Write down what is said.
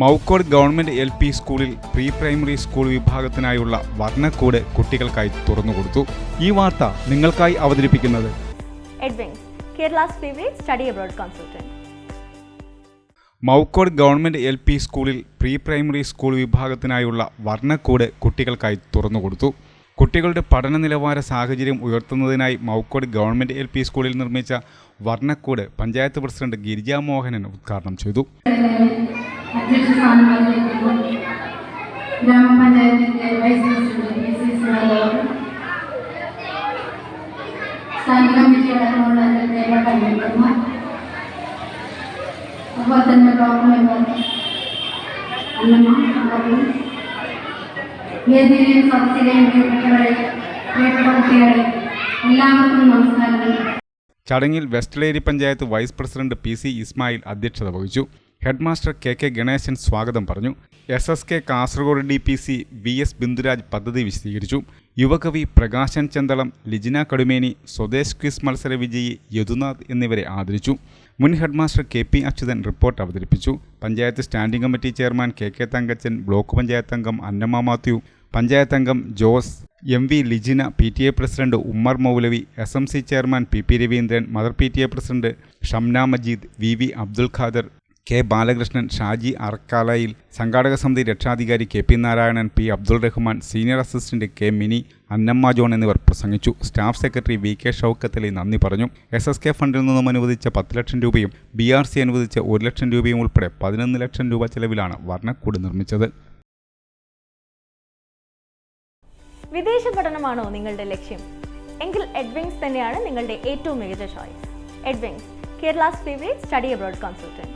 Maukode government L P സ്കൂളിൽ pre primary school വിഭാഗത്തിനായുള്ള വർണക്കൂട് കുട്ടികൾക്കായി തുറന്നുകൊടുത്തു ഈ വാർത്ത നിങ്ങൾക്കായി അവതരിപ്പിക്കുന്നത്. മൗക്കോട് ഗവൺമെന്റ് എൽ പി സ്കൂളിൽ പ്രീ പ്രൈമറി സ്കൂൾ വിഭാഗത്തിനായുള്ള വർണക്കൂട് കുട്ടികൾക്കായി തുറന്നുകൊടുത്തു കുട്ടികളുടെ പഠന നിലവാര സാഹചര്യം ഉയർത്തുന്നതിനായി മൗക്കോട് ഗവൺമെന്റ് എൽ പി സ്കൂളിൽ നിർമ്മിച്ച വർണക്കൂട് പഞ്ചായത്ത് പ്രസിഡന്റ് ഗിരിജാ മോഹനൻ ഉദ്ഘാടനം ചെയ്തു. അധ്യക്ഷ സ്ഥാനങ്ങളിലേക്കുമ്പോൾ ഗ്രാമപഞ്ചായത്തിന്റെ വൈസ് പ്രസിഡന്റ് സ്ഥാനിക കമ്മിറ്റി അടക്കമുള്ള തന്നെ ബ്ലോക്ക് മെമ്പർ പ്രിയപ്പെട്ടവരെ പ്രിയപ്പെട്ട കുട്ടികളെ എല്ലാവർക്കും നമസ്കാരങ്ങൾ. ചടങ്ങിൽ Westeleri panchayat vice president P C Ismail അധ്യക്ഷത വഹിച്ചു. ഹെഡ്മാസ്റ്റർ കെ കെ ഗണേശൻ സ്വാഗതം പറഞ്ഞു. S S K Kasaragod D P C V S Bindhuraj പദ്ധതി വിശദീകരിച്ചു. യുവകവി പ്രകാശൻ ചന്തളം ലിജിന കടുമേനി സ്വദേശ് ക്വിസ് മത്സര വിജയി യദുനാഥ് എന്നിവരെ ആദരിച്ചു. മുൻ headmaster K P Achuthan report അവതരിപ്പിച്ചു. Panchayat standing committee chairman K K Thankachan block panchayat അംഗം അന്നമ്മ മാത്യു പഞ്ചായത്ത് അംഗം Jose M V Lijina P T A president Ummer Moulavi S M C chairman P P Raveendran mother P T A president Shamna Majeed V V Abdul Khader K Balakrishnan Shaji Arakkalayil സംഘാടക സമിതി രക്ഷാധികാരി K P Narayanan P Abdul Rahman senior assistant K Mini Annamma John എന്നിവർ പ്രസംഗിച്ചു. Staff secretary V K Shoukathali നന്ദി പറഞ്ഞു. S S K ഫണ്ടിൽ നിന്നും അനുവദിച്ച പത്ത് ലക്ഷം രൂപയും ബി ആർ സി അനുവദിച്ച ഒരു ലക്ഷം രൂപയും ഉൾപ്പെടെ പതിനൊന്ന് ലക്ഷം രൂപ ചെലവിലാണ് വർണക്കൂട് നിർമ്മിച്ചത്. വിദേശ പഠനമാണോ നിങ്ങളുടെ ലക്ഷ്യം? എങ്കിൽ എഡ്വിങ്സ് തന്നെയാണ് നിങ്ങളുടെ ഏറ്റവും മികച്ച choice Edwings Kerala's favourite study abroad consultant